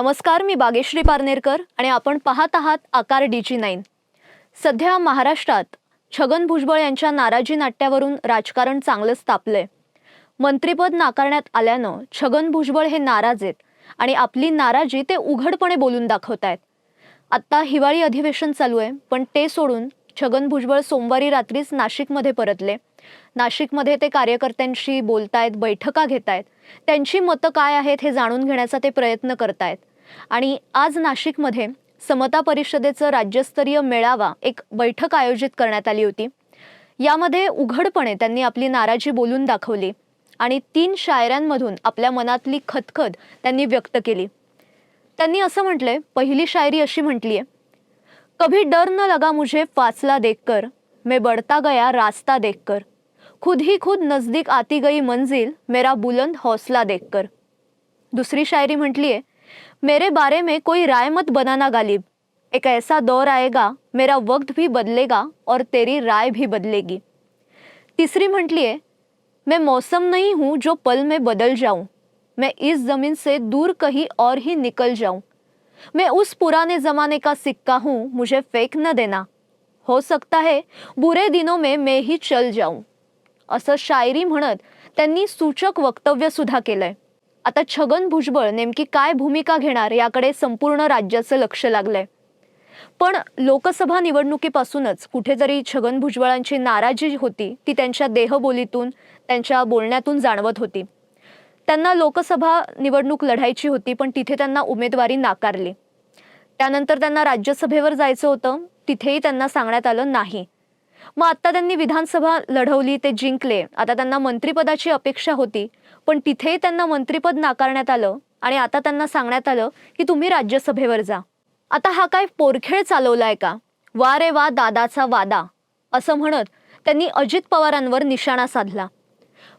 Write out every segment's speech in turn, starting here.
नमस्कार मी बागेश्री पारनेरकर आणि आपण पाहत आहात आकार डीजी नाईन. सध्या महाराष्ट्रात छगन भुजबळ यांच्या नाराजी नाट्यावरून राजकारण चांगलंच तापलंय. मंत्रीपद नाकारण्यात आल्यानं छगन भुजबळ हे नाराज आहेत आणि आपली नाराजी ते उघडपणे बोलून दाखवत आहेत. आत्ता हिवाळी अधिवेशन चालू आहे पण ते सोडून छगन भुजबळ सोमवारी रात्रीच नाशिकमध्ये परतले. नाशिकमध्ये ते कार्यकर्त्यांशी बोलतायत बैठका घेत आहेत त्यांची मतं काय आहेत हे जाणून घेण्याचा ते प्रयत्न करतायत. आणि आज नाशिकमध्ये समता परिषदेचं राज्यस्तरीय मेळावा एक बैठक आयोजित करण्यात आली होती. यामध्ये उघडपणे त्यांनी आपली नाराजी बोलून दाखवली आणि तीन शायऱ्यांमधून आपल्या मनातली खतखत त्यांनी व्यक्त केली. त्यांनी असं म्हटलंय पहिली शायरी अशी म्हटली आहे कभी डर न लगा मुझे फासला देखकर मैं बढ़ता गया रास्ता देखकर खुद ही खुद नजदीक आती गई मंजिल मेरा बुलंद हौसला देखकर. दुसरी शायरी म्हटली आहे मेरे बारे में कोई राय मत बनाना गालिब। एक ऐसा दौर आएगा मेरा वक्त भी बदलेगा और तेरी राय भी बदलेगी। तीसरी म्हटली है मैं मौसम नहीं हूँ जो पल में बदल जाऊँ। मैं इस जमीन से दूर कहीं और ही निकल जाऊँ। मैं उस पुराने जमाने का सिक्का हूँ मुझे फेंक न देना। हो सकता है बुरे दिनों में मैं ही चल जाऊँ। असं शायरी म्हणत त्यांनी सूचक वक्तव्यसुद्धा केलं आहे आता छगन भुजबळ नेमकी काय भूमिका घेणार याकडे संपूर्ण राज्याचं लक्ष लागलंय. पण लोकसभा निवडणुकीपासूनच कुठेतरी छगन भुजबळांची नाराजी होती ती त्यांच्या देहबोलीतून त्यांच्या बोलण्यातून जाणवत होती. त्यांना लोकसभा निवडणूक लढायची होती पण तिथे त्यांना उमेदवारी नाकारली. त्यानंतर त्यांना राज्यसभेवर जायचं होतं तिथेही त्यांना सांगण्यात आलं नाही. मग आता त्यांनी विधानसभा लढवली ते जिंकले. आता त्यांना मंत्रिपदाची अपेक्षा होती पण तिथेही त्यांना मंत्रिपद नाकारण्यात आलं आणि आता त्यांना सांगण्यात आलं की तुम्ही राज्यसभेवर जा. आता हा काय पोरखेळ चालवलाय का? वा रे वा दादाचा वादा. असं म्हणत त्यांनी अजित पवारांवर निशाणा साधला.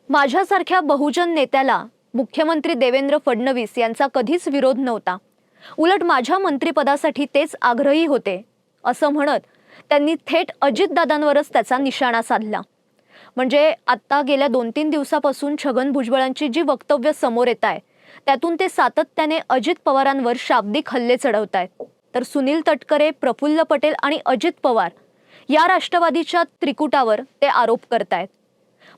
माझ्यासारख्या बहुजन नेत्याला मुख्यमंत्री देवेंद्र फडणवीस यांचा कधीच विरोध नव्हता. उलट माझ्या मंत्रिपदासाठी तेच आग्रही होते असं म्हणत त्यांनी थेट अजितदादांवरच त्याचा निशाणा साधला. म्हणजे आत्ता गेल्या दोन तीन दिवसापासून छगन भुजबळांची जी वक्तव्य समोर येत आहे त्यातून ते सातत्याने अजित पवारांवर शाब्दिक हल्ले चढवत आहेत तर सुनील तटकरे प्रफुल्ल पटेल आणि अजित पवार या राष्ट्रवादीच्या त्रिकुटावर ते आरोप करतायत.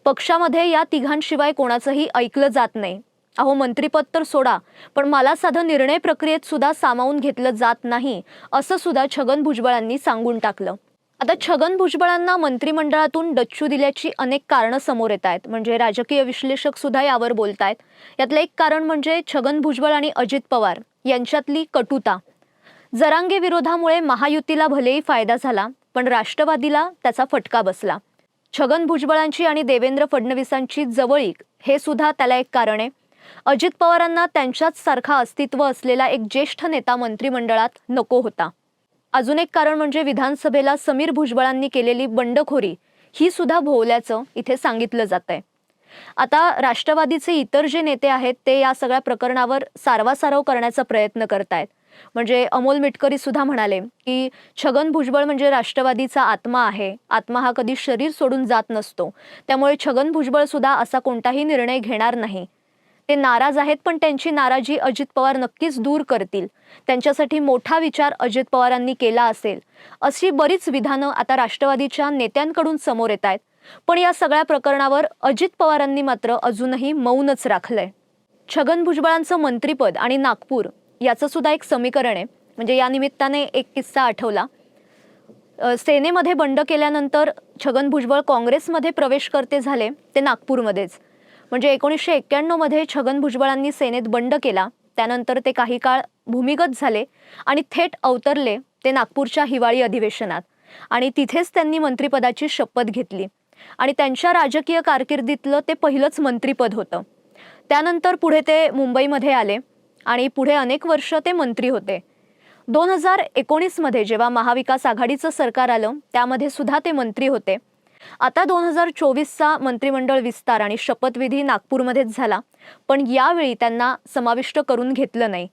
पक्षामध्ये या तिघांशिवाय कोणाचंही ऐकलं जात नाही. अहो मंत्रीपद तर सोडा पण मला साधं निर्णय प्रक्रियेत सुद्धा सामावून घेतलं जात नाही असं सुद्धा छगन भुजबळांनी सांगून टाकलं. आता छगन भुजबळांना मंत्रिमंडळातून डच्चू दिल्याची अनेक कारणं समोर येत आहेत. म्हणजे राजकीय विश्लेषक सुद्धा यावर बोलत आहेत यातलं एक कारण म्हणजे छगन भुजबळ आणि अजित पवार यांच्यातली कटुता. जरांगे विरोधामुळे महायुतीला भलेही फायदा झाला पण राष्ट्रवादीला त्याचा फटका बसला. छगन भुजबळांची आणि देवेंद्र फडणवीसांची जवळीक हे सुद्धा त्याला एक कारण आहे. अजित पवारांना त्यांच्याच सारखा अस्तित्व असलेला एक ज्येष्ठ नेता मंत्रिमंडळात नको होता. अजून एक कारण म्हणजे विधानसभेला समीर भुजबळांनी केलेली बंडखोरी ही सुद्धा भोवल्याचं इथे सांगितलं जात आहे आता राष्ट्रवादीचे इतर जे नेते आहेत ते या सगळ्या प्रकरणावर सारवासारव करण्याचा प्रयत्न करतायत. म्हणजे अमोल मिटकरी सुद्धा म्हणाले की छगन भुजबळ म्हणजे राष्ट्रवादीचा आत्मा आहे. आत्मा हा कधी शरीर सोडून जात नसतो. त्यामुळे छगन भुजबळ सुद्धा असा कोणताही निर्णय घेणार नाही. ते नाराज आहेत पण त्यांची नाराजी अजित पवार नक्कीच दूर करतील. त्यांच्यासाठी मोठा विचार अजित पवारांनी केला असेल. अशी बरीच विधानं आता राष्ट्रवादीच्या नेत्यांकडून समोर येत आहेत. पण या सगळ्या प्रकरणावर अजित पवारांनी मात्र अजूनही मौनच राखलंय. छगन भुजबळांचं मंत्रीपद आणि नागपूर याचं सुद्धा एक समीकरण आहे. म्हणजे या निमित्ताने एक किस्सा आठवला. सेनेमध्ये बंड केल्यानंतर छगन भुजबळ काँग्रेसमध्ये प्रवेश करते झाले ते नागपूरमध्येच. म्हणजे एकोणीसशे एक्क्याण्णवमध्ये छगन भुजबळांनी सेनेत बंड केला. त्यानंतर ते काही काळ भूमिगत झाले आणि थेट अवतरले ते नागपूरच्या हिवाळी अधिवेशनात. आणि तिथेच त्यांनी मंत्रिपदाची शपथ घेतली. आणि त्यांच्या राजकीय कारकिर्दीतलं ते पहिलंच मंत्रिपद होतं. त्यानंतर पुढे ते मुंबईमध्ये आले आणि पुढे अनेक वर्ष ते मंत्री होते. दोन हजार एकोणीसमध्ये जेव्हा महाविकास आघाडीचं सरकार आलं त्यामध्ये सुद्धा ते मंत्री होते. आता दोन हजार चोवीसचा मंत्रिमंडळ विस्तार आणि शपथविधी नागपूरमध्येच झाला पण यावेळी त्यांना समाविष्ट करून घेतलं नाही.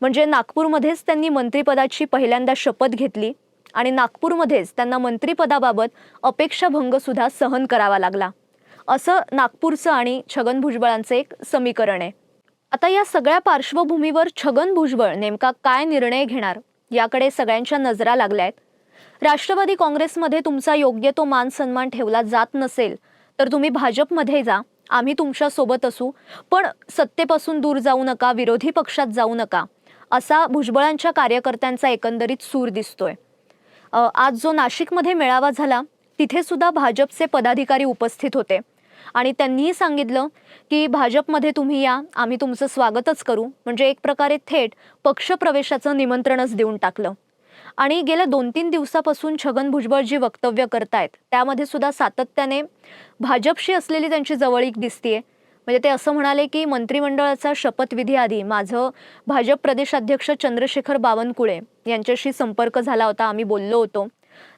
म्हणजे नागपूरमध्येच त्यांनी मंत्रिपदाची पहिल्यांदा शपथ घेतली आणि नागपूरमध्येच त्यांना मंत्रिपदाबाबत अपेक्षाभंग सुद्धा सहन करावा लागला. असं नागपूरचं आणि छगन भुजबळांचं एक समीकरण आहे. आता या सगळ्या पार्श्वभूमीवर छगन भुजबळ नेमका काय निर्णय घेणार याकडे सगळ्यांच्या नजरा लागल्या आहेत. राष्ट्रवादी काँग्रेसमध्ये तुमचा योग्य तो मान सन्मान ठेवला जात नसेल तर तुम्ही भाजपमध्ये जा. आम्ही तुमच्यासोबत असू. पण सत्तेपासून दूर जाऊ नका विरोधी पक्षात जाऊ नका. असा भुजबळांच्या कार्यकर्त्यांचा एकंदरीत सूर दिसतोय. आज जो नाशिकमध्ये मेळावा झाला तिथे सुद्धा भाजपचे पदाधिकारी उपस्थित होते. आणि त्यांनीही सांगितलं की भाजपमध्ये तुम्ही या आम्ही तुमचं स्वागतच करू. म्हणजे एक प्रकारे थेट पक्षप्रवेशाचं निमंत्रणच देऊन टाकलं. आणि गेल्या दोन तीन दिवसापासून छगन भुजबळ जी वक्तव्य करतायत त्यामध्ये सुद्धा सातत्याने भाजपशी असलेली त्यांची जवळीक दिसतीये. म्हणजे ते असं म्हणाले की मंत्रिमंडळाचा शपथविधी आधी माझं भाजप प्रदेशाध्यक्ष चंद्रशेखर बावनकुळे यांच्याशी संपर्क झाला होता आम्ही बोललो होतो.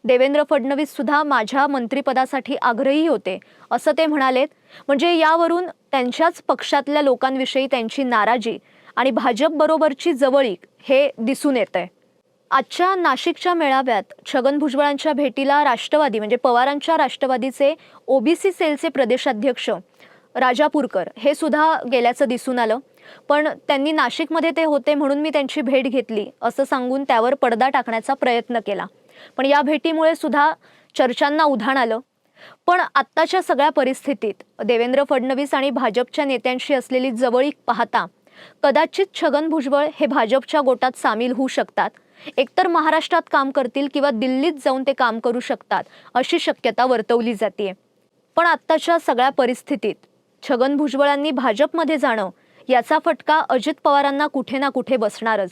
देवेंद्र फडणवीस सुद्धा माझ्या मंत्रिपदासाठी आग्रही होते असं ते म्हणालेत. म्हणजे यावरून त्यांच्याच पक्षातल्या लोकांविषयी त्यांची नाराजी आणि भाजपबरोबरची जवळीक हे दिसून येत आहे आजच्या नाशिकच्या मेळाव्यात छगन भुजबळांच्या भेटीला राष्ट्रवादी म्हणजे पवारांच्या राष्ट्रवादीचे ओबीसी सेलचे प्रदेशाध्यक्ष राजापूरकर हे सुद्धा गेल्याचं दिसून आलं. पण त्यांनी नाशिकमध्ये ते होते म्हणून मी त्यांची भेट घेतली असं सांगून त्यावर पडदा टाकण्याचा प्रयत्न केला. पण या भेटीमुळे सुद्धा चर्चांना उधाण आलं. पण आत्ताच्या सगळ्या परिस्थितीत देवेंद्र फडणवीस आणि भाजपच्या नेत्यांशी असलेली जवळीक पाहता कदाचित छगन भुजबळ हे भाजपच्या गोटात सामील होऊ शकतात. एकतर महाराष्ट्रात काम करतील किंवा दिल्लीत जाऊन ते काम करू शकतात अशी शक्यता वर्तवली जाते पण आत्ताच्या सगळ्या परिस्थितीत छगन भुजबळांनी भाजपमध्ये जाणं याचा फटका अजित पवारांना कुठे ना कुठे बसणारच.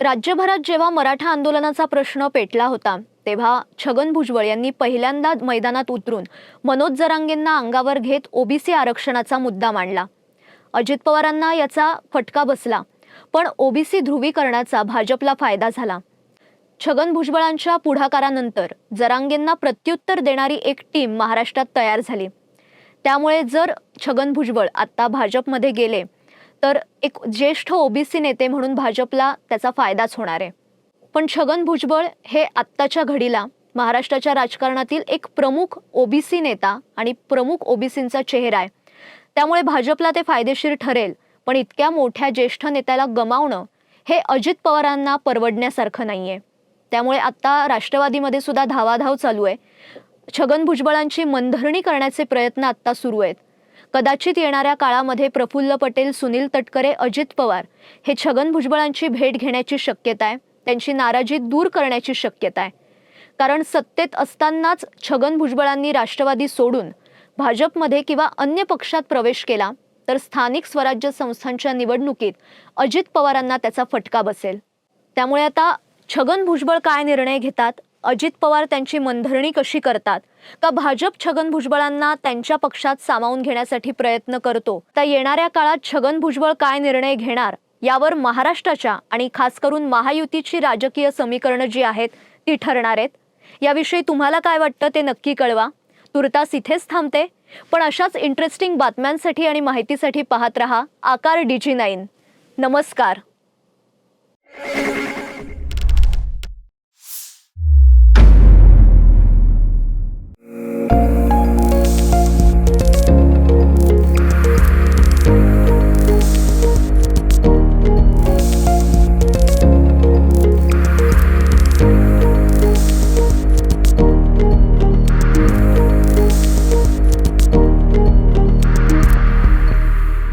राज्यभरात जेव्हा मराठा आंदोलनाचा प्रश्न पेटला होता तेव्हा छगन भुजबळ यांनी पहिल्यांदा मैदानात उतरून मनोज जरांगेंना अंगावर घेत ओबीसी आरक्षणाचा मुद्दा मांडला. अजित पवारांना याचा फटका बसला पण ओबीसी ध्रुवीकरणाचा भाजपला फायदा झाला. छगन भुजबळांच्या पुढाकारानंतर जरांगेंना प्रत्युत्तर देणारी एक टीम महाराष्ट्रात तयार झाली. त्यामुळे जर छगन भुजबळ आत्ता भाजपमध्ये गेले तर एक ज्येष्ठ ओबीसी नेते म्हणून भाजपला त्याचा फायदाच होणार आहे. पण छगन भुजबळ हे आत्ताच्या घडीला महाराष्ट्राच्या राजकारणातील एक प्रमुख ओबीसी नेता आणि प्रमुख ओबीसींचा चेहरा आहे. त्यामुळे भाजपला ते फायदेशीर ठरेल पण इतक्या मोठ्या ज्येष्ठ नेत्याला गमावणं हे अजित पवारांना परवडण्यासारखं नाहीये. त्यामुळे आता राष्ट्रवादीमध्ये सुद्धा धावाधाव चालू आहे. छगन भुजबळांची मनधरणी करण्याचे प्रयत्न आत्ता सुरू आहेत. कदाचित येणाऱ्या काळामध्ये प्रफुल्ल पटेल सुनील तटकरे अजित पवार हे छगन भुजबळांची भेट घेण्याची शक्यता आहे. त्यांची नाराजी दूर करण्याची शक्यता आहे. कारण सत्तेत असतानाच छगन भुजबळांनी राष्ट्रवादी सोडून भाजपमध्ये किंवा अन्य पक्षात प्रवेश केला तर स्थानिक स्वराज्य संस्थांच्या निवडणुकीत अजित पवारांना त्याचा फटका बसेल. त्यामुळे आता छगन भुजबळ काय निर्णय घेतात? अजित पवार त्यांची मनधरणी कशी करतात? का भाजप छगन भुजबळांना त्यांच्या पक्षात सामावून घेण्यासाठी प्रयत्न करतो? तर येणाऱ्या काळात छगन भुजबळ काय निर्णय घेणार? यावर महाराष्ट्राच्या आणि खास करून महायुतीची राजकीय समीकरणं जी आहेत ती ठरणार आहेत. याविषयी तुम्हाला काय वाटतं ते नक्की कळवा. तुर्तास इथेच थांबते. पण अशाच इंटरेस्टिंग बातम्यांसाठी आणि माहितीसाठी पाहत रहा आकार डीजी नाईन. नमस्कार.